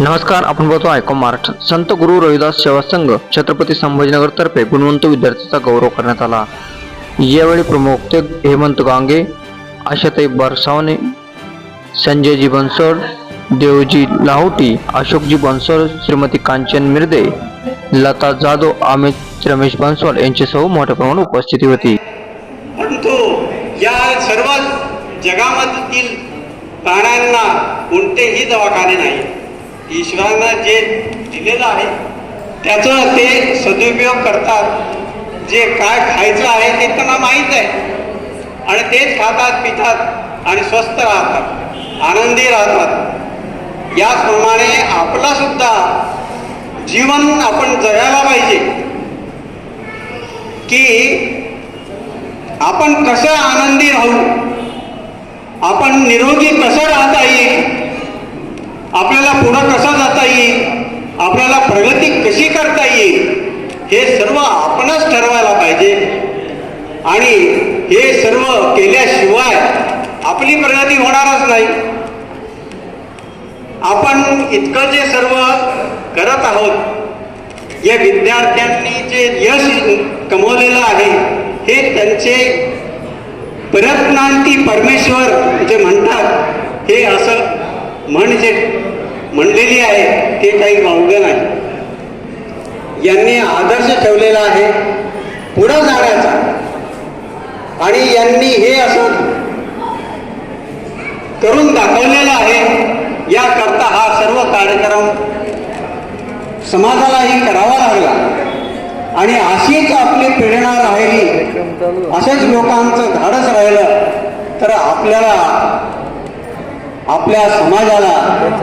नमस्कार आपण बोलतो ऐकून महाराष्ट्र संत गुरु रविदास सेवा संघ छत्रपती संभाजीनगर तर्फे गुणवंत विद्यार्थ्यांचा गौरव करण्यात आला. यावेळी प्रमुख ते हेमंत गांगे आशाताई बरसावणे संजयजी बनसोड देवजी लाहोटी अशोकजी बनसोड श्रीमती कांचन मिर्दे लता जाधव अमित रमेश बनसोड यांच्यासह मोठ्या प्रमाणात उपस्थिती होती. परंतु या सर्व जगामधील प्राण्यांना कोणतेही दवाखाने नाही ईश्वरानं जे दिलेलं आहे त्याचं ते सदुपयोग करतात. जे काय खायचं आहे ते त्यांना माहीत आहे. आणि तेच खातात पितात आणि स्वस्थ राहतात आनंदी राहतात. याचप्रमाणे आपला सुद्धा जीवन आपण जगायला पाहिजे. की आपण कसं आनंदी राहू? आपण निरोगी कसं राहता येईल? आपल्याला पुढं कसा जाता येईल? आपल्याला प्रगती कशी करता येईल? हे सर्व आपणच ठरवायला पाहिजे. आणि हे सर्व केल्याशिवाय आपली प्रगती होणारच नाही. आपण इतकं जे सर्व करत आहोत या विद्यार्थ्यांनी जे यश कमवलेलं आहे हे त्यांचे प्रयत्नांती परमेश्वर जे म्हणतात हे असं म्हणजे म्हणलेली आहे ते काही वावगं नाही. यांनी आदर्श ठेवलेला आहे पुढं जाण्याचा. आणि यांनी हे असं करून दाखवलेलं आहे याकरता हा सर्व कार्यक्रम समाजालाही करावा लागला. आणि अशीच आपली प्रेरणा राहिली असेच लोकांचं धाडस राहिलं तर आपल्याला आपल्या समाजाला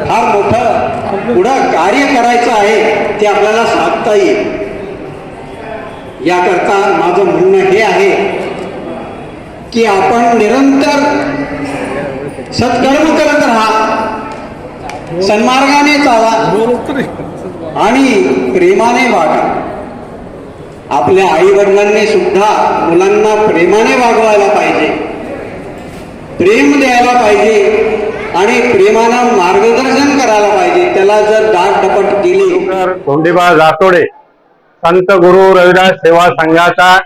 फार मोठं पुढं कार्य करायचं आहे ते आपल्याला साधता येईल. याकरता माझं म्हणणं हे आहे की आपण निरंतर सत्कर्म करत राहा सन्मार्गाने चाला आणि प्रेमाने वागा. आपल्या आई वडिलांनी सुद्धा मुलांना प्रेमाने वागवायला पाहिजे. प्रेम द्यायला पाहिजे. आणि प्रेमानं मार्गदर्शन करायला पाहिजे. त्याला जर दाट डपट केली. धोंडीबा जातोडे संत गुरु रविदास सेवा संघाचा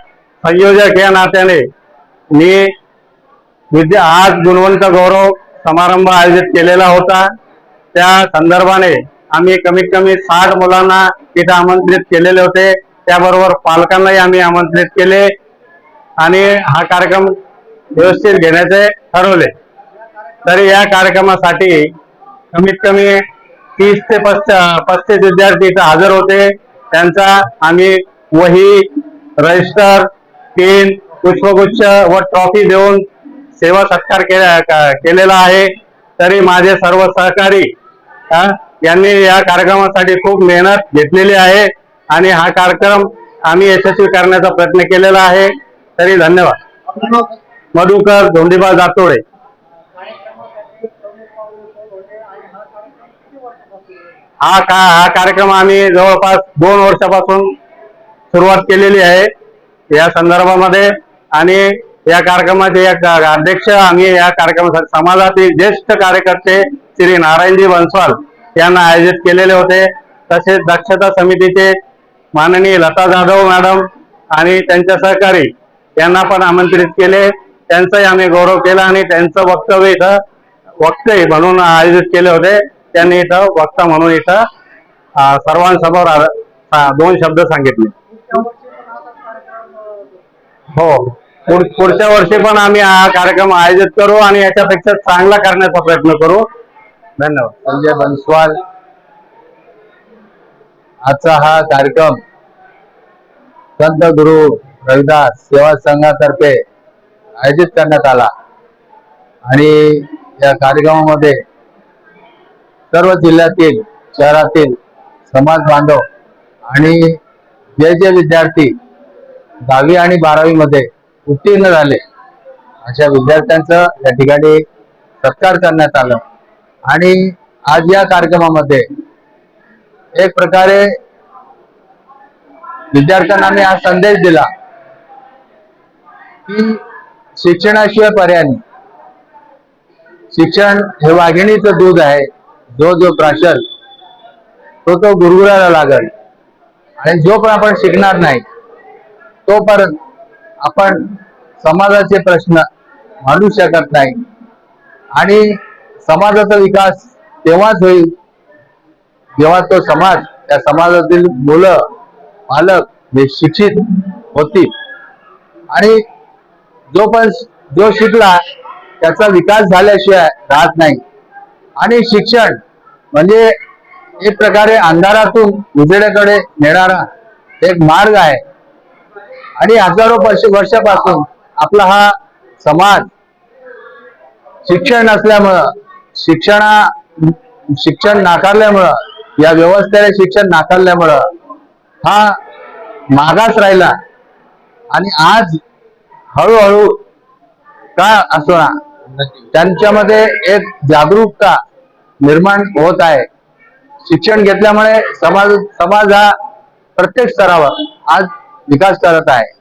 संयोजक या नात्याने मी विद्या आज गुणवंत गौरव समारंभ आयोजित केलेला होता. त्या संदर्भाने आम्ही कमीत कमी साठ मुलांना तिथे आमंत्रित केलेले होते. त्याबरोबर पालकांनाही आम्ही आमंत्रित केले आणि हा कार्यक्रम व्यवस्थित घेण्याचे ठरवले. तरी या कार्यक्रमासाठी कमीत कमी तीस ते पस्त पस्तीस विद्यार्थी इथं हजर होते. त्यांचा आम्ही वही रजिस्टर पेन पुष्पगुच्छ व ट्रॉफी देऊन सेवा सत्कार केला केलेला आहे. तरी माझे सर्व सहकारी यांनी या कार्यक्रमासाठी खूप मेहनत घेतलेली आहे आणि हा कार्यक्रम आम्ही यशस्वी करण्याचा प्रयत्न केलेला आहे. तरी धन्यवाद. मधुकर धोंडीबा जातोडे. हा का हा कार्यक्रम आम्ही जवळपास दोन वर्षापासून सुरुवात केलेली आहे. या संदर्भामध्ये आणि या कार्यक्रमाचे एक अध्यक्ष आम्ही या कार्यक्रमासाठी समाजातील ज्येष्ठ कार्यकर्ते श्री नारायणजी बन्सवाल यांना आयोजित केलेले होते. तसेच दक्षता समितीचे माननीय लता जाधव मॅडम आणि त्यांच्या सहकारी यांना पण आमंत्रित केले. त्यांचाही आम्ही गौरव केला आणि त्यांचं वक्तव्य इथं वक्तव्य म्हणून आयोजित केले होते. त्यांनी इथं वक्ता म्हणून इथं सर्वांसमोर दोन शब्द सांगितले. हो. पुढ- पुढच्या वर्षी पण आम्ही हा कार्यक्रम आयोजित करू आणि याच्यापेक्षा चांगला करण्याचा प्रयत्न करू. धन्यवाद. संजय बनस्वाल. आजचा हा कार्यक्रम संत गुरु रविदास सेवा संघातर्फे आयोजित करण्यात आला. आणि या कार्यक्रमामध्ये सर्व जिल्ह्यातील शहरातील समाज बांधव आणि जे जे विद्यार्थी दहावी आणि बारावी मध्ये उत्तीर्ण झाले अशा विद्यार्थ्यांचा या ठिकाणी सत्कार करण्यात आलं. आणि आज या कार्यक्रमामध्ये एक प्रकारे विद्यार्थ्यांना मी हा संदेश दिला की शिक्षणाशिवाय पर्याय नाही. शिक्षण हे वाघिणीचं दूध आहे. जो जो प्राशल तो तो गुरगुरायला लागल. आणि जो पण आपण शिकणार नाही तोपर्यंत आपण समाजाचे प्रश्न मांडू शकत नाही. आणि समाजाचा विकास तेव्हाच होईल जेव्हा तो समाज त्या समाजातील मुलं पालक हे शिक्षित होतील. आणि जो पण जो शिकला त्याचा विकास झाल्याशिवाय राहत नाही. आणि शिक्षण म्हणजे एक प्रकारे अंधारातून उजेड्याकडे नेणारा एक मार्ग आहे. आणि हजारो वर्ष वर्षापासून आपला हा समाज शिक्षण नसल्यामुळं शिक्षणा शिक्षण नाकारल्यामुळं या व्यवस्थेने शिक्षण नाकारल्यामुळं हा मागास राहिला. आणि आज हळूहळू का असो ना त्यांच्यामध्ये एक जागरूकता निर्माण होत आहे. शिक्षण घेतल्यामुळे समाज समाज हा प्रत्येक स्तरावर आज विकास करत आहे.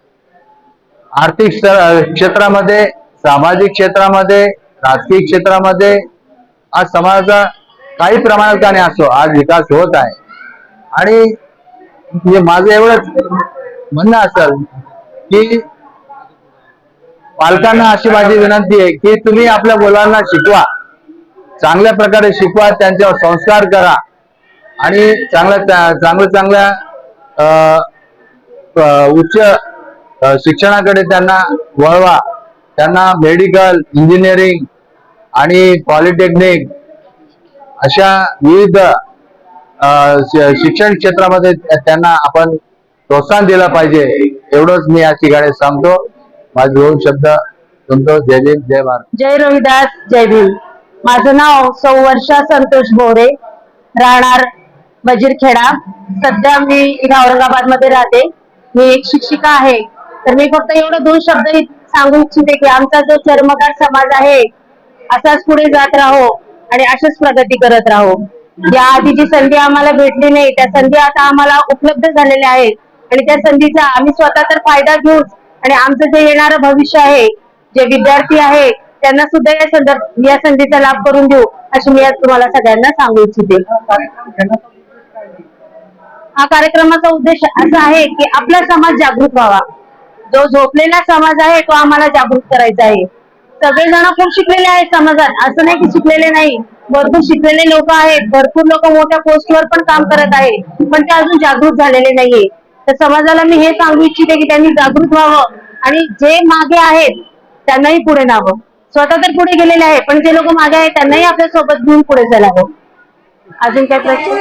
आर्थिक स्तर- क्षेत्रामध्ये सामाजिक क्षेत्रामध्ये राजकीय क्षेत्रामध्ये आज समाजाचा काही प्रमाणात का नाही असो आज विकास होत आहे. आणि हे माझं एवढंच म्हणणं असेल की पालकांना अशी माझी विनंती आहे की तुम्ही आपल्या मुलांना शिकवा. चांगल्या प्रकारे शिकवा त्यांच्यावर संस्कार करा. आणि चांगल्या चांगल्या चांगल्या उच्च शिक्षणाकडे त्यांना वळवा. त्यांना मेडिकल इंजिनिअरिंग आणि पॉलिटेक्निक अशा विविध शिक्षण क्षेत्रामध्ये त्यांना आपण प्रोत्साहन दिलं पाहिजे. एवढंच मी या ठिकाणी सांगतो. माझे दोन शब्द संतोष जय भीम जय भारत. जय रविदास जय भीम. माझं नाव सौ वर्षा संतोष भोरे राहणार वजीरखेडा. सध्या मी इथे औरंगाबादमध्ये राहते. मी एक शिक्षिका आहे. तर मी फक्त एवढं दोन शब्द सांगू इच्छिते की आमचा जो चर्मकार समाज आहे असाच पुढे जात राहो आणि अशाच प्रगती करत राहो. या आधी जी संधी आम्हाला भेटली नाही त्या संधी आता आम्हाला उपलब्ध झालेल्या आहेत. आणि त्या संधीचा आम्ही स्वतः तर फायदा घेऊ आणि आमचं जे येणारं भविष्य आहे जे विद्यार्थी आहे त्यांना सुद्धा या संदर्भ या संधीचा लाभ करून देऊ अशी मी आज तुम्हाला सगळ्यांना सांगू इच्छिते. हा कार्यक्रमाचा उद्देश असा आहे की आपला समाज जागृत व्हावा. जो झोपलेला समाज आहे तो आम्हाला जागृत करायचा आहे. सगळेजण खूप शिकलेले आहेत समाजात. असं नाही की शिकलेले नाही. भरपूर शिकलेले लोक आहेत. भरपूर लोक मोठ्या पोस्टवर पण काम करत आहेत. पण ते अजून जागृत झालेले नाहीये. तर समाजाला मी हे सांगू इच्छिते की त्यांनी जागृत व्हावं आणि जे मागे आहेत त्यांनाही पुढे न्यावं. स्वतः तर पुढे गेलेले आहे पण जे लोक मागे आहेत त्यांनाही आपल्यासोबत घेऊन पुढे चालावं. अजून काय प्रश्न?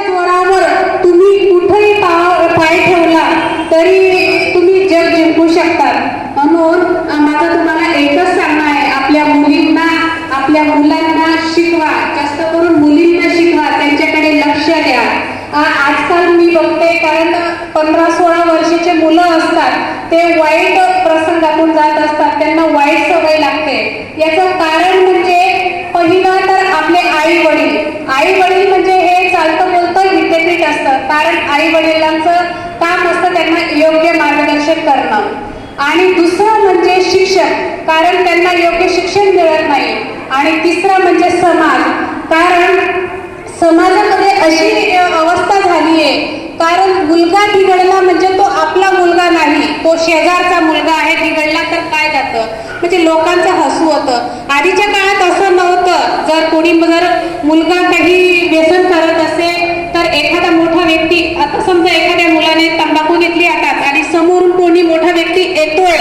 तुम्ही कुठेही पाय ठेवला तरी तुम्ही जग जिंकू शकता म्हणून माझं तुम्हाला एकच सांगणं आहे आपल्या मुलींना आपल्या मुलांना शिकवा. जास्त करून मुलींना शिकवा त्यांच्याकडे लक्ष द्या. आजकाल मी बघते कारण पंधरा सोळा वर्षाचे मुलं असतात ते वाईट प्रसंगातून जात असतात त्यांना वाईट सवय लागते. याचं कारण म्हणजे पहिलं तर आपले आई वडील आई वडील म्हणजे हे चालतं बोलतं विद्यापीठ असतं कारण आई वडिलांचं काम असतं त्यांना योग्य मार्गदर्शन करणं. आणि दुसरं म्हणजे शिक्षण कारण त्यांना योग्य शिक्षण मिळत नाही. आणि तिसरं म्हणजे समाज कारण समाजामध्ये अशी अवस्था झाली आहे कारण मुलगा बिघडला म्हणजे तो आपला मुलगा नाही. तो शेजारचा मुलगा आहे बिघडला तर काय जातं म्हणजे लोकांचं हसू होतं. आधीच्या काळात असं नव्हतं. जर कोणी जर मुलगा काही व्यसन करत असेल तर एखादा मोठा व्यक्ती आता समजा एखाद्या मुलाने तंबाखू घेतली हातात आणि समोरून कोणी मोठा व्यक्ती येतोय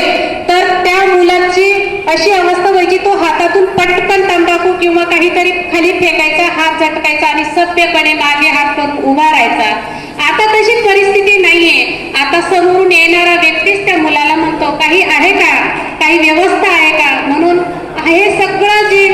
तर त्या मुलाची अशी अवस्था व्हायची तो हातातून पटकन तंबाखू किंवा काहीतरी खाली फेकायचा हात झटकायचा आणि सभ्यपणे मागे हात करून उभा राहायचा. आता तशी परिस्थिती नाहीये. आता समोरून येणारा व्यक्तीच त्या मुलाला म्हणतो काही आहे का? काही व्यवस्था आहे का? म्हणून हे सगळं जे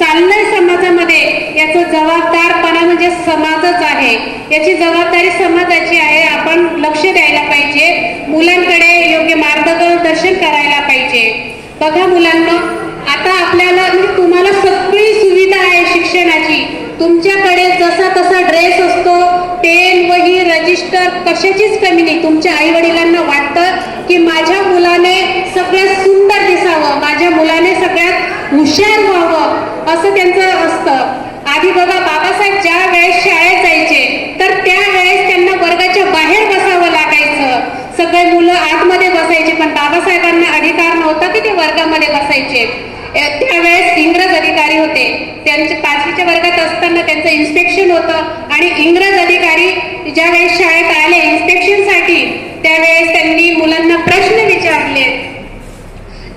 चाललंय समाजामध्ये याचं जबाबदारपणा म्हणजे समाजच आहे. याची जबाबदारी समाजाची आहे. आपण लक्ष द्यायला पाहिजे. मुलांकडे योग्य मार्गदर्शन करायला पाहिजे. बघा मुलांना आता आपल्याला म्हणजे तुम्हाला सगळी सुविधा आहे शिक्षणाची. तुमच्याकडे जसा तसा ड्रेस असतो पेन वही रजिस्टर कशाचीच कमी नाही. तुमच्या आई वडिलांना वाटतं की माझ्या मुलाने सगळ्यात सुंदर दिसावं माझ्या मुलाने सगळ्यात हुशार व्हावं असं त्यांचं असतं. आधी बघा बाबासाहेब ज्या वेळेस शाळेत जायचे तर त्या वेळेस त्यांना वर्गाच्या बाहेर बसावं लागायचं. सगळे मुलं आतमध्ये बसायचे पण बाबासाहेबांना अधिकार नव्हता की ते वर्गामध्ये बसायचे. त्यावेळेस इंग्रज अधिकारी होते. त्यांचे पाचवीच्या वर्गात असताना त्यांचं इन्स्पेक्शन होतं आणि इंग्रज अधिकारी ज्यावेळेस शाळेत आले इन्स्पेक्शनसाठी त्यावेळेस त्यांनी मुलांना प्रश्न विचारले.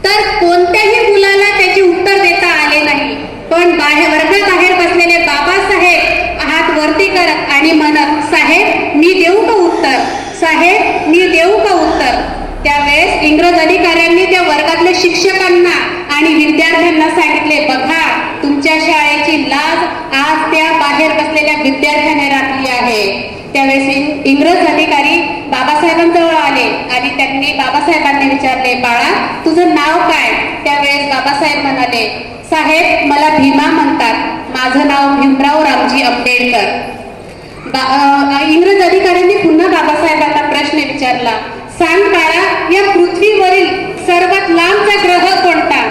तर कोणत्याही मुलाला त्याचे उत्तर देता आले नाही. पण बाहेर वर्गात बाहेर बसलेले बाबासाहेब हात वरती करत आणि म्हणत साहेब मी देऊ का उत्तर? साहेब मी देऊ का उत्तर? त्यावेळेस इंग्रज अधिकाऱ्यांनी त्या वर्गातल्या शिक्षकांना आणि विद्यार्थ्यांना सांगितले बघा तुमच्या शाळेची लाज आज त्या बाहेर बसलेल्या विद्यार्थ्याने राखली आहे. त्यावेळेस इंग्रज अधिकारी बाबासाहेबांजवळ आले आणि त्यांनी बाबासाहेबांनी विचारले बाळा तुझं नाव काय? त्यावेळेस बाबासाहेब म्हणाले साहेब मला भीमा म्हणतात. माझं नाव भीमराव रामजी आंबेडकर. इंग्रज अधिकाऱ्यांनी पुन्हा बाबासाहेबांना प्रश्न विचारला सांग बाळा या पृथ्वीवरील सर्वात लांबचा ग्रह कोणता?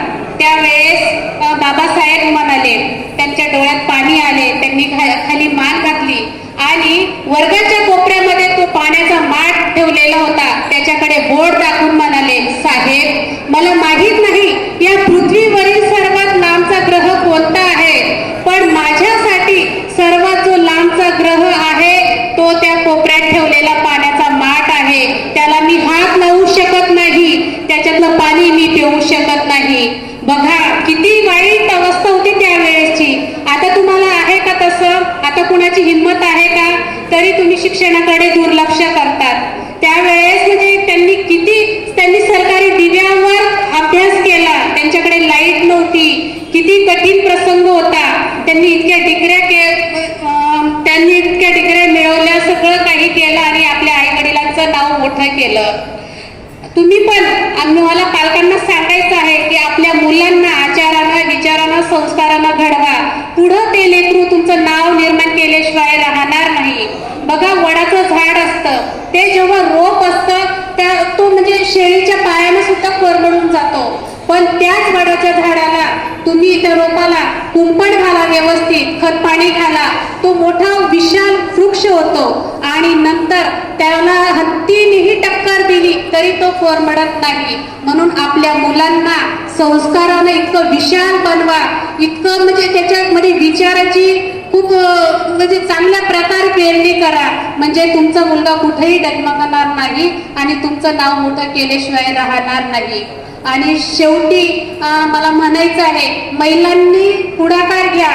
त्यावेळेस बाबासाहेब म्हणाले त्यांच्या डोळ्यात पाणी आले त्यांनी खाली मान घातली आणि वर्गात कोपऱ्यामध्ये तो पाण्याचा माठ ठेवलेला होता त्याच्याकडे बोर्ड दाखवून म्हणाले साहेब मला माहीत नाही या पृथ्वीवरील सर्वात लांबचा ग्रह कोणता आहे पण माझ्यासाठी सर्वात जो लांबचा ग्रह आहे तो त्या कोपऱ्यात ठेवलेला पाण्याचा माठ आहे त्याला मी हात लावू शकत नाही त्याच्यातलं पाणी मी पिऊ शकत नाही बघा किती वाईट अवस्था होती त्यावेळेसची आता तुम्हाला आहे का तसं आता कुणाची हिंमत आहे का तरी तुम्ही शिक्षणाकडे दुर्लक्ष करतात. त्यावेळेस म्हणजे त्यांनी किती त्यांनी सरकारी दिव्यावर अभ्यास केला. त्यांच्याकडे लाइट नव्हती. किती कठीण प्रसंग होता. त्यांनी इतक्या डिग्र्या के त्यांनी इतक्या डिग्र्या मिळवल्या सगळं काही केलं आणि आपल्या आई वडिलांचं नाव मोठं केलं. तुम्ही पण आम्ही मला पालकांना सांगायचं आहे की आपल्या मुलांना आचारानं विचारानं संस्कारानं घडवा. पुढं ते लेकरू तुमचं नाव निर्माण केल्याशिवाय राहणार नाही. बघा वडाचं झाड असतं. ते जेव्हा रोप असतं त्या तो म्हणजे शेळीच्या पायाने सुद्धा कोरबडून जातो. पण त्याच वडाच्या झाडाला तुम्ही त्या रोपाला कुंपण घाला व्यवस्थित खत पाणी घाला. तो मोठा विशाल वृक्ष होतो. आणि नंतर त्याला हत्तीनेही टक्कर दिली तरी तो कोरमडत नाही. म्हणून आपल्या मुलांना संस्कारानं इतकं विशाल बनवा. इतकं म्हणजे त्याच्यामध्ये विचाराची खूप म्हणजे चांगल्या प्रकारे पेरणी करा. म्हणजे तुमचा मुलगा कुठेही डगमगणार नाही आणि तुमचं नाव मोठं केल्याशिवाय राहणार नाही. आणि शेवटी मला म्हणायचं आहे महिलांनी पुढाकार घ्या.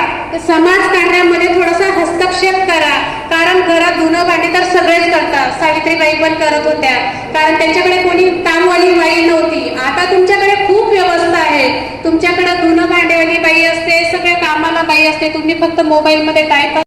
समाज कार्यामध्ये थोडासा हस्तक्षेप करा. कारण घरात धुणं भांडी तर सगळेच करतात. सावित्रीबाई पण करत होत्या. कारण त्यांच्याकडे कोणी कामवाली बाई नव्हती. आता तुमच्याकडे खूप व्यवस्था आहे. तुमच्याकडे धुणं भांडेवाली बाई असते सगळ्या कामाला बाई असते. तुम्ही फक्त मोबाईलमध्ये टाईप